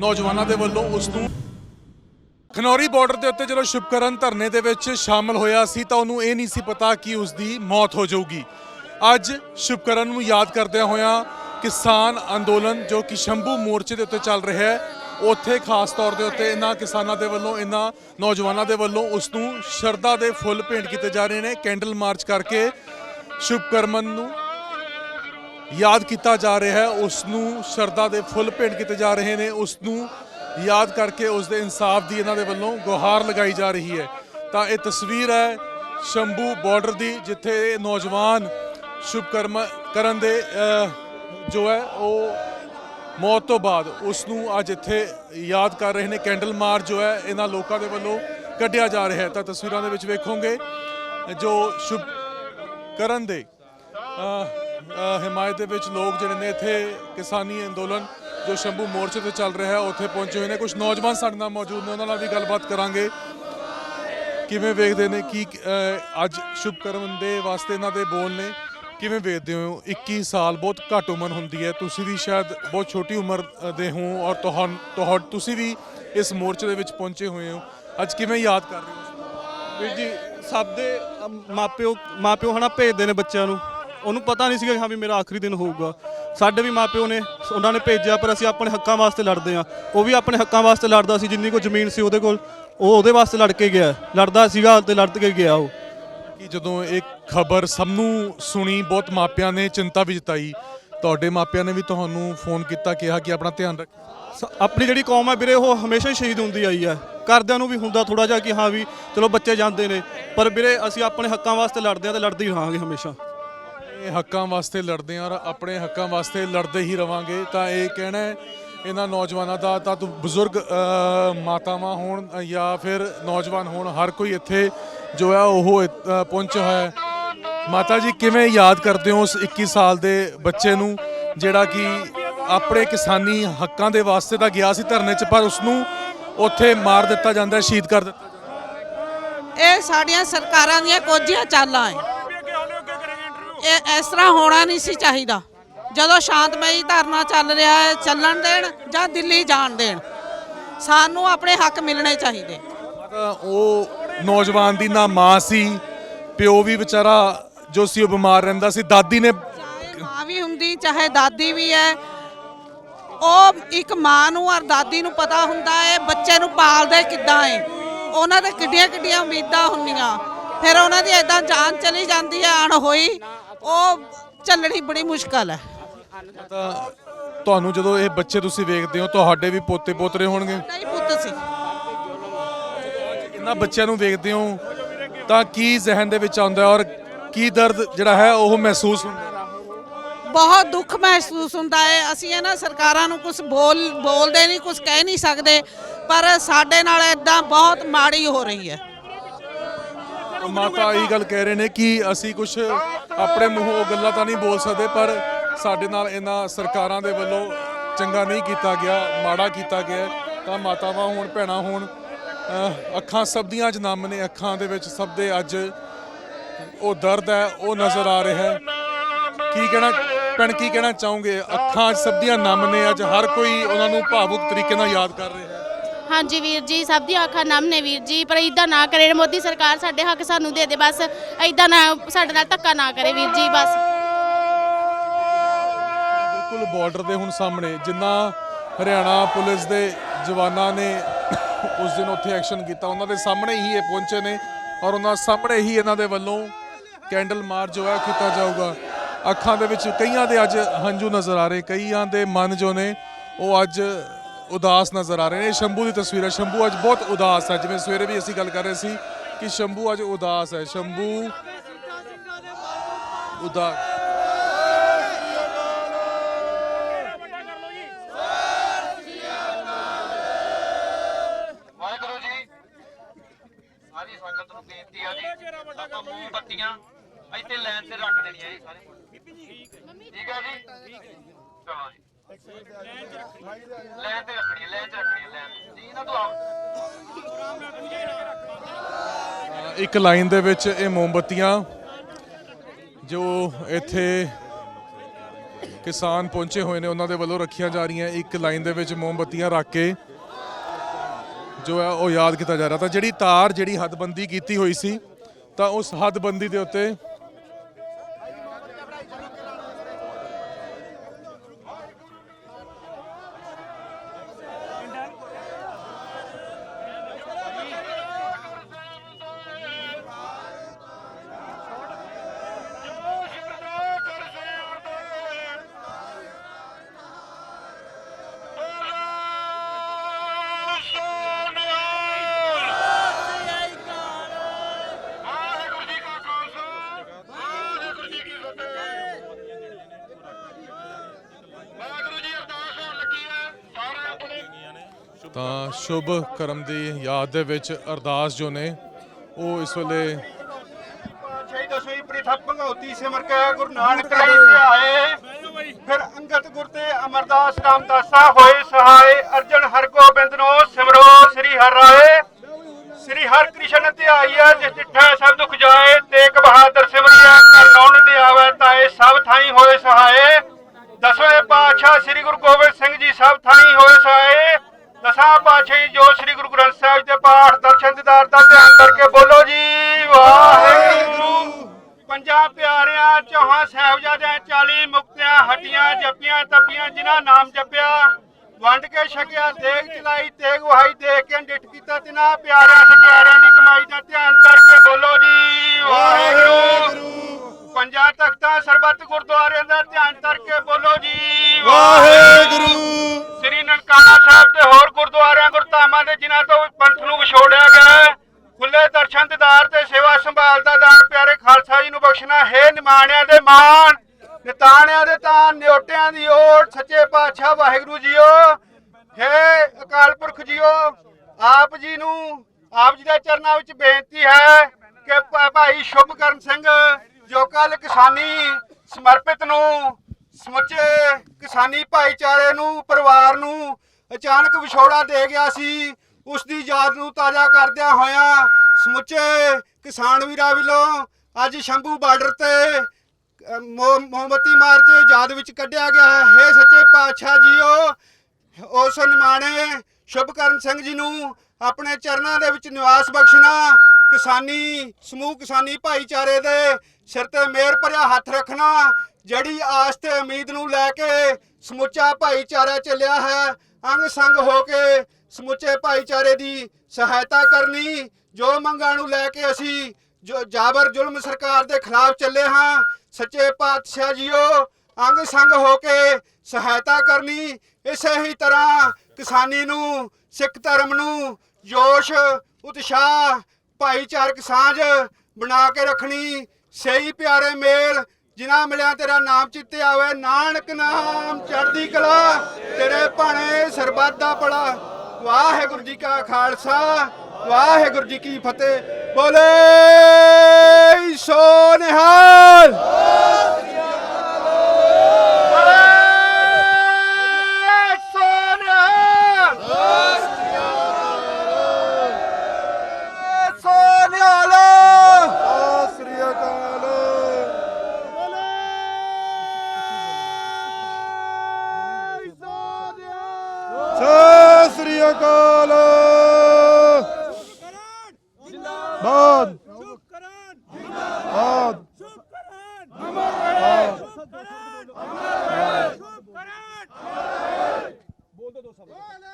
ਨੌਜਵਾਨਾਂ ਦੇ ਵੱਲੋਂ ਉਸ ਨੂੰ ਖਨੌਰੀ ਬਾਰਡਰ ਦੇ ਉੱਤੇ ਜਦੋਂ ਸ਼ੁਭਕਰਨ ਧਰਨੇ ਦੇ ਵਿੱਚ ਸ਼ਾਮਲ ਹੋਇਆ ਸੀ ਤਾਂ ਉਹਨੂੰ ਇਹ ਨਹੀਂ ਸੀ ਪਤਾ ਕਿ ਉਸ ਦੀ ਮੌਤ ਹੋ ਜਾਊਗੀ। ਅੱਜ ਸ਼ੁਭਕਰਨ ਨੂੰ ਯਾਦ ਕਰਦਿਆਂ ਹੋਇਆਂ ਕਿਸਾਨ ਅੰਦੋਲਨ ਜੋ ਕਿ ਸ਼ੰਭੂ ਮੋਰਚੇ ਦੇ ਉੱਤੇ ਚੱਲ ਰਿਹਾ ਹੈ, ਉੱਥੇ ਖਾਸ ਤੌਰ ਦੇ ਉੱਤੇ ਇਹਨਾਂ ਕਿਸਾਨਾਂ ਦੇ ਵੱਲੋਂ, ਇਹਨਾਂ ਨੌਜਵਾਨਾਂ ਦੇ ਵੱਲੋਂ ਉਸ ਨੂੰ ਸ਼ਰਧਾ ਦੇ ਫੁੱਲ ਭੇਂਟ ਕੀਤੇ ਜਾ ਰਹੇ ਨੇ। ਕੈਂਡਲ ਮਾਰਚ ਕਰਕੇ ਸ਼ੁਭਕਰਮਨ ਨੂੰ ਯਾਦ ਕੀਤਾ ਜਾ ਰਿਹਾ ਹੈ ਉਸ ਨੂੰ ਸ਼ਰਧਾ ਦੇ ਫੁੱਲ ਭੇਂਟ ਕੀਤੇ ਜਾ ਰਹੇ ਨੇ ਉਸ ਨੂੰ ਯਾਦ ਕਰਕੇ ਉਸ ਦੇ ਇਨਸਾਫ ਦੀ ਇਹਨਾਂ ਦੇ ਵੱਲੋਂ ਗੁਹਾਰ ਲਗਾਈ ਜਾ ਰਹੀ ਹੈ। ਤਾਂ ਇਹ ਤਸਵੀਰ ਹੈ ਸ਼ੰਭੂ ਬਾਰਡਰ ਦੀ, ਜਿੱਥੇ ਇਹ ਨੌਜਵਾਨ ਸ਼ੁਭਕਰਮ ਕਰਨ ਦੇ ਜੋ ਹੈ, ਉਹ ਮੌਤ ਤੋਂ ਬਾਅਦ ਉਸ ਨੂੰ ਅੱਜ ਇੱਥੇ ਯਾਦ ਕਰ ਰਹੇ ਨੇ, ਕੈਂਡਲ ਮਾਰਚ ਜੋ ਹੈ, ਇਹਨਾਂ ਲੋਕਾਂ ਦੇ ਵੱਲੋਂ ਕੱਢਿਆ ਜਾ ਰਿਹਾ ਹੈ। ਤਾਂ ਤਸਵੀਰਾਂ ਦੇ ਵਿੱਚ ਵੇਖੋਗੇ ਜੋ ਸ਼ੁਭ ਕਰਨ ਦੇ ਹਿਮਾਇਤ ਦੇ ਵਿੱਚ ਲੋਕ ਜਿਹੜੇ ਨੇ ਇੱਥੇ ਕਿਸਾਨੀ ਅੰਦੋਲਨ ਜੋ ਸ਼ੰਭੂ ਮੋਰਚੇ ਤੇ ਚੱਲ ਰਿਹਾ ਹੈ ਉੱਥੇ ਪਹੁੰਚੇ ਹੋਏ ਨੇ। ਕੁਝ ਨੌਜਵਾਨ ਸਾਡੇ ਨਾਲ ਮੌਜੂਦ ਨੇ ਉਹਨਾਂ ਨਾਲ ਵੀ ਗੱਲਬਾਤ ਕਰਾਂਗੇ। ਕਿਵੇਂ ਵੇਖਦੇ ਨੇ ਕੀ ਅੱਜ ਸ਼ੁਭਕਰਮ ਦੇ ਵਾਸਤੇ ਇਹਨਾਂ ਦੇ ਬੋਲ ਨੇ? ਕਿਵੇਂ ਵੇਖਦੇ ਹੋ? 21 ਸਾਲ ਬਹੁਤ ਘੱਟ ਉਮਰ ਹੁੰਦੀ ਹੈ। ਤੁਸੀਂ ਵੀ ਸ਼ਾਇਦ ਬਹੁਤ ਛੋਟੀ ਉਮਰ ਦੇ ਹੋ ਔਰ ਤੁਹਾਨੂੰ ਤੁਹਾਡ ਤੁਸੀਂ ਵੀ ਇਸ ਮੋਰਚੇ ਦੇ ਵਿੱਚ ਪਹੁੰਚੇ ਹੋਏ ਹੋ। ਅੱਜ ਕਿਵੇਂ ਯਾਦ ਕਰ ਰਹੇ ਹੋ? ਵੀਰ ਜੀ ਸਭ ਦੇ ਅਮ, ਮਾਪਿਓ ਮਾਪਿਓ ਹਨਾ ਭੇਜਦੇ ਨੇ ਬੱਚਿਆਂ ਨੂੰ। ਉਹਨੂੰ ਪਤਾ ਨਹੀਂ ਸੀਗਾ ਕਿ ਹਾਂ ਵੀ ਮੇਰਾ ਆਖਰੀ ਦਿਨ ਹੋਊਗਾ। ਸਾਡੇ ਵੀ ਮਾਪਿਓ ਨੇ ਉਹਨਾਂ ਨੇ ਭੇਜਿਆ ਪਰ ਅਸੀਂ ਆਪਣੇ ਹੱਕਾਂ ਵਾਸਤੇ ਲੜਦੇ ਆ ਉਹ ਵੀ ਆਪਣੇ ਹੱਕਾਂ ਵਾਸਤੇ ਲੜਦਾ ਸੀ ਜਿੰਨੀ ਕੋ ਜ਼ਮੀਨ ਸੀ ਉਹਦੇ ਕੋਲ ਉਹ ਉਹਦੇ ਵਾਸਤੇ ਲੜ ਕੇ ਗਿਆ। ਲੜਦਾ ਸੀਗਾ ਤੇ ਲੜ ਕੇ ਗਿਆ ਉਹ। ਕਿ ਜਦੋਂ ਇਹ ਖਬਰ ਸਭ ਨੂੰ ਸੁਣੀ ਬਹੁਤ ਮਾਪਿਆਂ ਨੇ ਚਿੰਤਾ ਵੀ ਜਤਾਈ। ਤੁਹਾਡੇ ਮਾਪਿਆਂ ਨੇ ਵੀ ਤੁਹਾਨੂੰ ਫੋਨ ਕੀਤਾ ਕਿਹਾ ਕਿ ਆਪਣਾ ਧਿਆਨ ਰੱਖ। ਸ- ਆਪਣੀ ਜਿਹੜੀ ਕੌਮ ਹੈ ਵੀਰੇ ਉਹ ਹਮੇਸ਼ਾ ਹੀ ਸ਼ਹੀਦ ਹੁੰਦੀ ਆਈ ਹੈ। ਘਰਦਿਆਂ ਨੂੰ ਵੀ ਹੁੰਦਾ ਥੋੜਾ ਜਿਹਾ ਕਿ ਹਾਂ ਵੀ ਚਲੋ ਬੱਚੇ ਜਾਂਦੇ ਨੇ। ਪਰ ਵੀਰੇ ਅਸੀਂ ਆਪਣੇ ਹੱਕਾਂ ਵਾਸਤੇ ਲੜਦੇ ਆ ਤੇ ਲੜਦੇ ਹੀ ਰਹਾਂਗੇ ਹਮੇਸ਼ਾ। ਇਹ ਹੱਕਾਂ ਵਾਸਤੇ ਲੜਦੇ ਹਾਂ ਔਰ ਆਪਣੇ ਹੱਕਾਂ ਵਾਸਤੇ ਲੜਦੇ ਹੀ ਰਵਾਂਗੇ। ਤਾਂ ਇਹ ਕਹਿਣਾ ਇਹਨਾਂ ਨੌਜਵਾਨਾਂ ਦਾ ਤਾਂ ਤੂੰ ਬਜ਼ੁਰਗ ਮਾਤਾਵਾਂ ਹੋਣ ਜਾਂ ਫਿਰ ਨੌਜਵਾਨ ਹੋਣ, ਹਰ ਕੋਈ ਇੱਥੇ ਜੋ ਹੈ ਉਹ ਇ- ਪਹੁੰਚਿਆ ਹੋਇਆ ਮਾਤਾ ਜੀ, ਕਿਵੇਂ ਯਾਦ ਕਰਦੇ ਹੋ ਉਸ 21 ਸਾਲ ਦੇ ਬੱਚੇ ਨੂੰ, ਜਿਹੜਾ ਕਿ ਆਪਣੇ ਕਿਸਾਨੀ ਹੱਕਾਂ ਦੇ ਵਾਸਤੇ ਤਾਂ ਗਿਆ ਸੀ ਧਰਨੇ 'ਚ, ਪਰ ਉਸ ਨੂੰ ਉੱਥੇ ਮਾਰ ਦਿੱਤਾ ਜਾਂਦਾ ਸ਼ਹੀਦ ਕਰ ਦਿੱਤਾ ਇਹ ਸਾਡੀਆਂ ਸਰਕਾਰਾਂ ਦੀਆਂ ਕੋਝੀਆਂ ਚਾਲਾਂ ਹੈ। ਇਹ ਇਸ ਤਰ੍ਹਾਂ ਹੋਣਾ ਨਹੀਂ ਸੀ ਚਾਹੀਦਾ। ਜਦੋਂ ਸ਼ਾਂਤਮਈ ਧਰਨਾ ਚੱਲ ਰਿਹਾ ਹੈ ਚੱਲਣ ਦੇਣ ਜਾਂ ਦਿੱਲੀ ਜਾਣ ਦੇਣ ਸਾਨੂੰ ਆਪਣੇ ਹੱਕ ਮਿਲਣੇ ਚਾਹੀਦੇ। ਉਹ ਨੌਜਵਾਨ ਦੀ ਨਾ ਮਾਂ ਸੀ ਪਿਓ ਵੀ ਵਿਚਾਰਾ ਜੋ ਸੀ ਉਹ ਬਿਮਾਰ ਰਹਿੰਦਾ ਸੀ। ਦਾਦੀ ਨੇ ਚਾਹੇ ਮਾਂ ਵੀ ਹੁੰਦੀ ਚਾਹੇ ਦਾਦੀ ਵੀ ਹੈ ਉਹ ਇੱਕ ਮਾਂ ਨੂੰ ਔਰ ਦਾਦੀ ਨੂੰ ਪਤਾ ਹੁੰਦਾ ਹੈ ਬੱਚੇ ਨੂੰ ਪਾਲਦੇ ਕਿੱਦਾਂ ਹੈ। ਉਹਨਾਂ ਦੇ ਕਿੱਡੀਆਂ ਕਿੱਡੀਆਂ ਉਮੀਦਾਂ ਹੁੰਦੀਆਂ। ਫਿਰ ਉਹਨਾਂ ਦੀ ਐਦਾਂ ਜਾਨ ਚਲੀ ਜਾਂਦੀ ਹੈ ਅਣ ਹੋਈ ਉਹ ਚੱਲਣੀ ਬੜੀ ਮੁਸ਼ਕਲ ਹੈ। ਤਾਂ ਤੁਹਾਨੂੰ ਜਦੋਂ ਇਹ ਬੱਚੇ ਤੁਸੀਂ ਵੇਖਦੇ ਹੋ ਤੁਹਾਡੇ ਵੀ ਪੋਤੇ ਪੋਤਰੇ ਹੋਣਗੇ? ਨਹੀਂ ਪੁੱਤ ਸੀ। ਇਹਨਾਂ ਬੱਚਿਆਂ ਨੂੰ ਵੇਖਦੇ ਹੋ ਤਾਂ ਕੀ ਜ਼ਿਹਨ ਦੇ ਵਿੱਚ ਆਉਂਦਾ ਔਰ ਕੀ ਦਰਦ ਜਿਹੜਾ ਹੈ ਉਹ ਮਹਿਸੂਸ ਹੁੰਦਾ ਬਹੁਤ ਦੁੱਖ ਮਹਿਸੂਸ ਹੁੰਦਾ ਹੈ। ਅਸੀਂ ਇਹਨਾਂ ਸਰਕਾਰਾਂ ਨੂੰ ਕੁਝ ਬੋਲ ਬੋਲਦੇ ਨਹੀਂ ਕੁਝ ਕਹਿ ਨਹੀਂ ਸਕਦੇ ਪਰ ਸਾਡੇ ਨਾਲ ਇਦਾਂ ਬਹੁਤ ਮਾੜੀ ਹੋ ਰਹੀ ਹੈ। ਮਾਤਾ ਇਹੀ ਗੱਲ ਕਹਿ ਰਹੇ ਨੇ ਕਿ ਅਸੀਂ ਕੁਝ ਆਪਣੇ ਮੂੰਹੋਂ ਉਹ ਗੱਲਾਂ ਤਾਂ ਨਹੀਂ ਬੋਲ ਸਕਦੇ, ਪਰ ਸਾਡੇ ਨਾਲ ਇਹਨਾਂ ਸਰਕਾਰਾਂ ਦੇ ਵੱਲੋਂ ਚੰਗਾ ਨਹੀਂ ਕੀਤਾ ਗਿਆ, ਮਾੜਾ ਕੀਤਾ ਗਿਆ ਤਾਂ ਮਾਤਾਵਾਂ ਹੋਣ, ਭੈਣਾਂ ਹੋਣ ਅੱਖਾਂ ਸਭ ਦੀਆਂ ਅੱਜ ਨਮ ਨੇ, ਅੱਖਾਂ ਦੇ ਵਿੱਚ ਸਭ ਦੇ ਅੱਜ ਉਹ ਦਰਦ ਹੈ, ਉਹ ਨਜ਼ਰ ਆ ਰਿਹਾ ਹੈ। ਕੀ ਕਹਿਣਾ, ਭੈਣ, ਕੀ ਕਹਿਣਾ ਚਾਹੋਗੇ? ਅੱਖਾਂ ਸਭ ਦੀਆਂ ਨਮ ਨੇ, ਅੱਜ ਹਰ ਕੋਈ ਉਹਨਾਂ ਨੂੰ ਭਾਵੁਕ ਤਰੀਕੇ ਨਾਲ ਯਾਦ ਕਰ ਰਿਹਾ ਹੈ। ਹਾਂਜੀ ਵੀਰ ਜੀ, ਸਭ ਦੀਆਂ ਅੱਖਾਂ ਨਮ ਨੇ ਵੀਰ ਜੀ, ਪਰ ਇਦਾਂ ਨਾ ਕਰੇ, ਮੋਦੀ ਸਰਕਾਰ ਸਾਡੇ ਹੱਕ ਸਾਨੂੰ ਦੇ ਦੇ, ਬਸ ਇਦਾਂ ਨਾ ਸਾਡੇ ਨਾਲ ਧੱਕਾ ਨਾ ਕਰੇ ਵੀਰ ਜੀ, ਬਸ। ਬਿਲਕੁਲ ਬਾਰਡਰ ਦੇ ਹੁਣ ਸਾਹਮਣੇ, ਜਿੰਨਾ ਹਰਿਆਣਾ ਪੁਲਿਸ ਦੇ ਜਵਾਨਾਂ ਨੇ ਉਸ ਦਿਨ ਉੱਥੇ ਐਕਸ਼ਨ ਕੀਤਾ, ਉਹਨਾਂ ਦੇ ਸਾਹਮਣੇ ਹੀ ਇਹ ਪਹੁੰਚੇ ਨੇ ਔਰ ਉਹਨਾਂ ਸਾਹਮਣੇ ਹੀ ਇਹਨਾਂ ਦੇ ਵੱਲੋਂ ਕੈਂਡਲ ਮਾਰ ਜੋ ਹੈ ਕੀਤਾ ਜਾਊਗਾ। ਅੱਖਾਂ ਦੇ ਵਿੱਚ ਕਈਆਂ ਦੇ ਅੱਜ ਹੰਝੂ ਨਜ਼ਰ ਆ ਰਹੇ, ਕਈਆਂ ਦੇ ਮਨ ਜੋ ਨੇ, ਉਹ ਅੱਜ ਉਦਾਸ ਨਜ਼ਰ ਆ ਰਹੇ ਨੇ। ਇਹ ਸ਼ੰਭੂ ਦੀ ਤਸਵੀਰ ਹੈ। ਸ਼ੰਭੂ ਅੱਜ ਬਹੁਤ ਉਦਾਸ ਹੈ। ਜਿਵੇਂ ਸਵੇਰੇ ਵੀ ਅਸੀਂ ਗੱਲ ਕਰ ਰਹੇ ਸੀ ਕਿ ਸ਼ੰਭੂ ਅੱਜ ਉਦਾਸ ਹੈ। ਸ਼ੰਭੂ ਉਦਾਸ ਸਾਰੀ ਸੰਗਤ ਨੂੰ ਬੇਨਤੀ ਆ ਜੀ। ਆਪਾਂ ਮੋਮਬੱਤੀਆਂ ਇੱਥੇ ਲਾਈਨ ਤੇ ਰੱਖ ਦੇਣੀਆਂ ਜੀ ਸਾਰੇ। ਠੀਕ ਹੈ ਜੀ? ਚਲੋ ਜੀ। ਲਾਈਨ ਤੇ ਰੱਖਣੀ ਹੈ ਲਾਈਨ ਤੇ ਰੱਖਣੀ ਹੈ ਲਾਈਨ ਜੀ ਇਹਨਾਂ ਤੋਂ ਆਓ ਇੱਕ ਲਾਈਨ ਦੇ ਵਿੱਚ ਇਹ ਮੋਮਬੱਤੀਆਂ ਜੋ ਇੱਥੇ ਕਿਸਾਨ ਪਹੁੰਚੇ ਹੋਏ ਨੇ, ਉਹਨਾਂ ਦੇ ਵੱਲੋਂ ਰੱਖੀਆਂ ਜਾ ਰਹੀਆਂ। ਇੱਕ ਲਾਈਨ ਦੇ ਵਿੱਚ ਮੋਮਬੱਤੀਆਂ ਰੱਖ ਕੇ ਜੋ ਹੈ ਉਹ ਯਾਦ ਕੀਤਾ ਜਾ ਰਿਹਾ। ਤਾਂ ਜਿਹੜੀ ਤਾਰ, ਜਿਹੜੀ ਹੱਦਬੰਦੀ ਕੀਤੀ ਹੋਈ ਸੀ, ਤਾਂ ਉਸ ਹੱਦਬੰਦੀ ਦੇ ਉੱਤੇ ਤਾਂ ਸ਼ੁਭ ਕਰਮ ਦੀ ਯਾਦ ਦੇ ਵਿੱਚ ਅਰਦਾਸ ਜੋ ਨੇ, ਉਹ ਇਸ ਵੇਲੇ ਪਾਤਸ਼ਾਹੀ ਦਸਵੀਂ ਪ੍ਰਿਥਾ ਭਗਉਤੀ ਸਿਮਰ ਕੇ ਗੁਰੂ ਨਾਨਕ ਲਈ ਧਿਆਏ ਫਿਰ ਅੰਗਦ ਗੁਰ ਤੇ ਅਮਰਦਾਸ ਰਾਮਦਾਸਾ ਹੋਏ ਸਹਾਏ ਅਰਜਨ ਹਰਗੋਬਿੰਦ ਨੂੰ ਸਿਮਰੋ ਸ੍ਰੀ ਹਰਿ ਰਾਏ ਸ੍ਰੀ ਹਰਿ ਕ੍ਰਿਸ਼ਨ ਧਿਆਈਐ, ਜਿਸ ਡਿਠੈ ਸਭ ਦੁਖ ਜਾਏ, ਤੇਗ ਬਹਾਦਰ ਸਿਮਰਿਐ ਕਰ ਨੌਨ ਦੇ ਆਵੈ ਤਾਏ ਸਭ ਥਾਈ ਹੋਏ ਸਹਾਏ ਦਸਵੇਂ ਪਾਤਸ਼ਾਹ ਸ੍ਰੀ ਗੁਰੂ ਗੋਬਿੰਦ ਸਿੰਘ ਜੀ ਸਭ ਥਾਈ ਹੋਏ ਸਹਾਏ ਦਸਾਂ ਪਾਤਸ਼ਾਹੀ ਜੋ ਸ੍ਰੀ ਗੁਰੂ ਗ੍ਰੰਥ ਸਾਹਿਬ ਦੇ ਪਾਠ ਦਰਸ਼ਨ ਦੀਦਾਰ ਦਾ ਧਿਆਨ ਕਰਕੇ ਬੋਲੋ ਜੀ ਵਾਹਿਗੁਰੂ। ਪੰਜਾਂ ਪਿਆਰਿਆਂ ਚੌਹਾਂ ਸਾਹਿਬਜ਼ਾਦਿਆਂ 40 ਮੁਕਤਿਆਂ ਹੱਟੀਆਂ ਜੱਪੀਆਂ ਤਪੀਆਂ ਜਿਨ੍ਹਾਂ ਨਾਮ ਜਪਿਆ ਵੰਡ ਕੇ ਛਕਿਆ ਦੇਗ ਚਲਾਈ ਤੇਗ ਵਹਾਈ ਦੇਖ ਕੇ ਡਿੱਠ ਕੀਤਾ ਤਿਨਾ ਪਿਆਰਿਆਂ ਸਚਿਆਰਿਆਂ ਦੀ ਕਮਾਈ ਦਾ ਧਿਆਨ ਕਰਕੇ ਬੋਲੋ ਜੀ ਵਾਹਿਗੁਰੂ। ਪੰਜਾਂ ਤਖਤਾਂ ਸਰਬੱਤ ਗੁਰਦੁਆਰਿਆਂ ਦਾ ਧਿਆਨ ਕਰਕੇ ਬੋਲੋ ਜੀ। ਵਾਹਿਗੁਰੂ। ਸ੍ਰੀ ਨਨਕਾਣਾ ਸਾਹਿਬ ਤੇ ਹੋਰ ਗੁਰਦੁਆਰਿਆਂ ਗੁਰਧਾਮਾਂ ਦੇ ਜਿਨ੍ਹਾਂ ਤੋਂ ਪੰਥ ਨੂੰ ਵਿਛੋੜਿਆ ਗਿਆ ਖੁੱਲੇ ਦਰਸ਼ਨ ਦੀਦਾਰ ਤੇ ਸੇਵਾ ਸੰਭਾਲ ਦਾ ਦਾਨ ਪਿਆਰੇ ਖਾਲਸਾ ਜੀ ਨੂੰ ਬਖਸ਼ਣਾ ਹੈ ਨਿਮਾਣਿਆਂ ਦੇ ਮਾਣ ਨਿਤਾਣਿਆਂ ਦੇ ਤਾਨ ਨਿਓਟਿਆਂ ਦੀ ਓਟ ਸੱਚੇ ਪਾਤਸ਼ਾਹ ਵਾਹਿਗੁਰੂ ਜੀਓ ਹੈ ਅਕਾਲ ਪੁਰਖ ਜੀਓ ਆਪ ਜੀ ਨੂੰ ਆਪ ਜੀ ਦੇ ਚਰਨਾਂ ਵਿੱਚ ਬੇਨਤੀ ਹੈ ਕਿ ਭਾਈ ਸ਼ੁਭਕਰਨ ਸਿੰਘ ਜੋ ਕੱਲ ਕਿਸਾਨੀ ਸਮਰਪਿਤ ਨੂੰ ਸਮੁੱਚੇ ਕਿਸਾਨੀ ਭਾਈਚਾਰੇ ਨੂੰ ਪਰਿਵਾਰ ਨੂੰ ਅਚਾਨਕ ਵਿਛੋੜਾ ਦੇ ਗਿਆ ਸੀ ਉਸ ਦੀ ਯਾਦ ਨੂੰ ਤਾਜ਼ਾ ਕਰਦਿਆਂ ਹੋਇਆਂ ਸਮੁੱਚੇ ਕਿਸਾਨ ਵੀਰਾਂ ਵੱਲੋਂ ਅੱਜ ਸ਼ੰਭੂ ਬਾਰਡਰ ਤੇ ਅ, ਮੋ- ਮੋਮਬੱਤੀ ਮਾਰਚ ਯਾਦ ਵਿੱਚ ਕੱਢਿਆ ਗਿਆ ਹੈ। ਹੇ ਸੱਚੇ ਪਾਤਸ਼ਾਹ ਜੀਓ ਉਸ ਨਿਮਾਣੇ ਸ਼ੁਭਕਰਨ ਸਿੰਘ ਜੀ ਨੂੰ ਆਪਣੇ ਚਰਨਾਂ ਦੇ ਵਿੱਚ ਨਿਵਾਸ ਬਖਸ਼ਣਾ ਕਿਸਾਨੀ, ਸਮੂਹ ਕਿਸਾਨੀ ਭਾਈਚਾਰੇ ਦੇ ਸਿਰ ਤੇ ਮੇਰ ਭਰਿਆ ਹੱਥ ਰੱਖਣਾ, ਜਿਹੜੀ ਆਸ ਤੇ ਉਮੀਦ ਨੂੰ ਲੈ ਕੇ ਸਮੁੱਚਾ ਭਾਈਚਾਰਾ ਚੱਲਿਆ ਹੈ, ਅੰਗ ਸੰਗ ਹੋ ਕੇ ਸਮੁੱਚੇ ਭਾਈਚਾਰੇ ਦੀ ਸਹਾਇਤਾ ਕਰਨੀ, ਜੋ ਮੰਗਾਂ ਨੂੰ ਲੈ ਕੇ ਅਸੀਂ ਜੋ ਜਾਬਰ ਜ਼ੁਲਮ ਸਰਕਾਰ ਦੇ ਖਿਲਾਫ ਚੱਲੇ ਹਾਂ, ਸੱਚੇ ਪਾਤਸ਼ਾਹ ਜੀਓ, ਅੰਗ ਸੰਗ ਹੋ ਕੇ ਸਹਾਇਤਾ ਕਰਨੀ, ਇਸੇ ਹੀ ਤਰ੍ਹਾਂ ਕਿਸਾਨੀ ਨੂੰ, ਸਿੱਖ ਧਰਮ ਨੂੰ ਜੋਸ਼, ਉਤਸ਼ਾਹ ਭਾਈਚਾਰਕ ਸਾਂਝ ਬਣਾ ਕੇ ਰੱਖਣੀ, ਸਹੀ ਪਿਆਰੇ ਮੇਲ, ਜਿਨ੍ਹਾਂ ਮਿਲਿਆ ਤੇਰਾ ਨਾਮ ਚਿੱਤੇ ਆਵੇ, ਨਾਨਕ ਨਾਮ ਚੜ੍ਹਦੀ ਕਲਾ, ਤੇਰੇ ਭਾਣੇ ਸਰਬੱਤ ਦਾ ਭਲਾ। ਵਾਹਿਗੁਰੂ ਜੀ ਕਾ ਖਾਲਸਾ, ਵਾਹਿਗੁਰੂ ਜੀ ਕੀ ਫਤਿਹ। ਬੋਲੇ ਸੋ ਨਿਹਾਲ। ਸ੍ਰੀ ਅਕਾਲ ਬਾਦ ਬਾਦ ਸੂਝਵਾਨ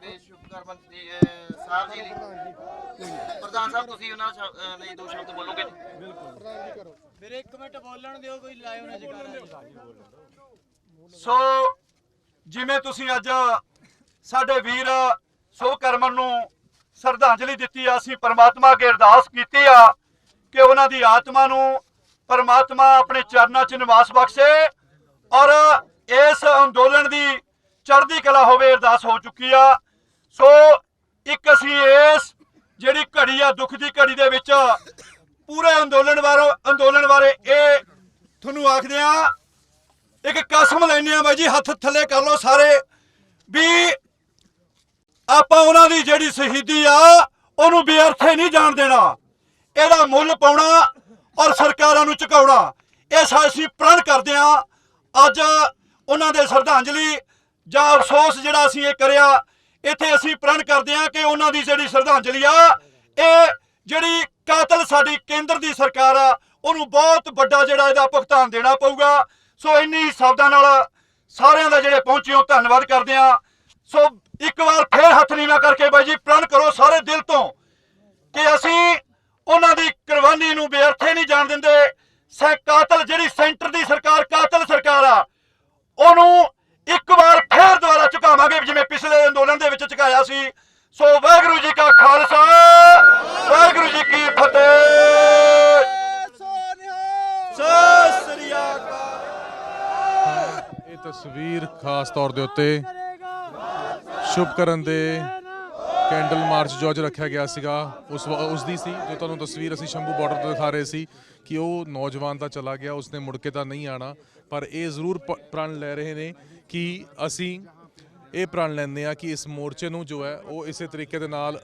ਜਿਹੜੇ ਸ਼ੁਭਕਰਮ ਦੀ ਅਹ, ਸਾਹਿਬ ਜੀ ਲਈ ਪ੍ਰਧਾਨ ਸਾਹਿਬ ਤੁਸੀਂ ਉਹਨਾਂ ਸ਼ਬ- ਅਹ, ਲਈ ਦੋ ਸ਼ਬਦ ਬੋਲੋਗੇ? ਜੀ ਸੋ ਜਿਵੇਂ ਤੁਸੀਂ ਅੱਜ ਸਾਡੇ ਵੀਰ ਸੋਕਰਮਨ ਨੂੰ ਸ਼ਰਧਾਂਜਲੀ ਦਿੱਤੀ ਆ ਅਸੀਂ ਪਰਮਾਤਮਾ ਅੱਗੇ ਅਰਦਾਸ ਕੀਤੀ ਆ ਕਿ ਉਹਨਾਂ ਦੀ ਆਤਮਾ ਨੂੰ ਪਰਮਾਤਮਾ ਆਪਣੇ ਚਰਨਾਂ 'ਚ ਨਿਵਾਸ ਬਖਸ਼ੇ ਔਰ ਇਸ ਅੰਦੋਲਨ ਦੀ ਚੜ੍ਹਦੀ ਕਲਾ ਹੋਵੇ ਅਰਦਾਸ ਹੋ ਚੁੱਕੀ ਆ। ਸੋ ਇੱਕ ਅਸੀਂ ਇਸ ਜਿਹੜੀ ਘੜੀ ਆ, ਦੁੱਖ ਦੀ ਘੜੀ ਦੇ ਵਿੱਚ ਪੂਰੇ ਅੰਦੋਲਨ ਬਾਰੇ ਅੰਦੋਲਨ ਬਾਰੇ ਇਹ ਤੁਹਾਨੂੰ ਆਖਦੇ ਆ। ਇੱਕ ਕਸਮ ਲੈਣੇ ਆ ਬਾਈ ਜੀ, ਹੱਥ ਥੱਲੇ ਕਰ ਲਓ ਸਾਰੇ ਵੀ ਆਪਾਂ ਉਹਨਾਂ ਦੀ ਜਿਹੜੀ ਸ਼ਹੀਦੀ ਆ, ਉਹਨੂੰ ਬੇਅਰਥੇ ਨਹੀਂ ਜਾਣ ਦੇਣਾ। ਇਹਦਾ ਮੁੱਲ ਪਾਉਣਾ ਔਰ ਸਰਕਾਰਾਂ ਨੂੰ ਝੁਕਾਉਣਾ। ਇਹ ਸਾ- ਅਸੀਂ ਪ੍ਰਣ ਕਰਦੇ ਆ। ਅੱਜ ਉਹਨਾਂ ਦੇ ਸ਼ਰਧਾਂਜਲੀ ਜਾਂ ਅਫਸੋਸ ਜਿਹੜਾ ਅਸੀਂ ਇਹ ਕਰਿਆ ਇੱਥੇ ਅਸੀਂ ਪ੍ਰਣ ਕਰਦੇ ਹਾਂ ਕਿ ਉਹਨਾਂ ਦੀ ਜਿਹੜੀ ਸ਼ਰਧਾਂਜਲੀ ਆ, ਇਹ ਜਿਹੜੀ ਕਾਤਲ ਸਾਡੀ ਕੇਂਦਰ ਦੀ ਸਰਕਾਰ ਆ, ਉਹਨੂੰ ਬਹੁਤ ਵੱਡਾ ਜਿਹੜਾ ਇਹਦਾ ਭੁਗਤਾਨ ਦੇਣਾ ਪਊਗਾ। ਸੋ ਇੰਨੀ ਸ਼ਬਦਾਂ ਨਾਲ ਸਾਰਿਆਂ ਦਾ ਜਿਹੜੇ ਪਹੁੰਚੇ ਹੋ, ਧੰਨਵਾਦ ਕਰਦੇ ਆ ਸੋ ਇੱਕ ਵਾਰ ਫੇਰ ਹੱਥ ਨੀਵਾ ਕਰਕੇ ਬਾਈ ਜੀ, ਪ੍ਰਣ ਕਰੋ ਸਾਰੇ ਦਿਲ ਤੋਂ ਕਿ ਅਸੀਂ ਉਹਨਾਂ ਦੀ ਕੁਰਬਾਨੀ ਨੂੰ ਬੇਅਰਥੇ ਨਹੀਂ ਜਾਣ ਦਿੰਦੇ। ਸੈ ਕਾਤਲ ਜਿਹੜੀ ਸੈਂਟਰ ਦੀ ਸਰਕਾਰ, ਕਾਤਲ ਸਰਕਾਰ ਆ, ਉਹਨੂੰ ਇੱਕ ਵਾਰ ਫੇਰ ਦੁਬਾਰਾ ਝੁਕਾਵਾਂਗੇ ਜਿਵੇਂ ਪਿਛਲੇ ਅੰਦੋਲਨ ਦੇ ਸੀ। ਸੋ ਵਾਹਿਗੁਰੂ ਜੀ ਕਾ ਖਾਲਸਾ, ਵਾਹਿਗੁਰੂ ਜੀ ਕੀ ਫਤਿਹ। ਸਤਿ ਸ੍ਰੀ ਅਕਾਲ। ਇਹ ਤਸਵੀਰ ਖਾਸ ਤੌਰ ਦੇ ਉੱਤੇ ਸ਼ੁਭ ਕਰਨ ਦੇ ਕੈਂਡਲ ਮਾਰਚ ਜੋ ਅੱਜ ਰੱਖਿਆ ਗਿਆ ਸੀਗਾ, ਉਸ ਉਸ ਦੀ ਸੀ, ਜੋ ਤੁਹਾਨੂੰ ਤਸਵੀਰ ਅਸੀਂ ਸ਼ੰਭੂ ਬਾਰਡਰ ਤੋਂ ਦਿਖਾ ਰਹੇ ਸੀ ਕਿ ਉਹ ਨੌਜਵਾਨ ਤਾਂ ਚਲਾ ਗਿਆ, ਉਸਨੇ ਮੁੜ ਕੇ ਤਾਂ ਨਹੀਂ ਆਣਾ, ਪਰ ਇਹ ਜ਼ਰੂਰ ਪ੍ਰਣ ਲੈ ਰਹੇ ਨੇ ਕਿ ਅਸੀਂ ਇਹ ਪ੍ਰਣ ਲੈਂਦੇ ਆ ਕਿ ਇਸ ਮੋਰਚੇ ਨੂੰ ਜੋ ਹੈ, ਉਹ ਇਸੇ ਤਰੀਕੇ ਦੇ ਨਾਲ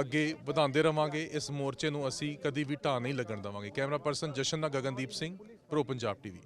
ਅੱਗੇ ਵਧਾਉਂਦੇ ਰਵਾਂਗੇ। ਇਸ ਮੋਰਚੇ ਨੂੰ ਅਸੀਂ ਕਦੀ ਵੀ ਢਾਹ ਨਹੀਂ ਲੱਗਣ ਦੇਵਾਂਗੇ। ਕੈਮਰਾ ਪਰਸਨ ਜਸ਼ਨ ਦਾ ਗਗਨਦੀਪ ਸਿੰਘ, ਪ੍ਰੋ ਪੰਜਾਬ ਟੀਵੀ।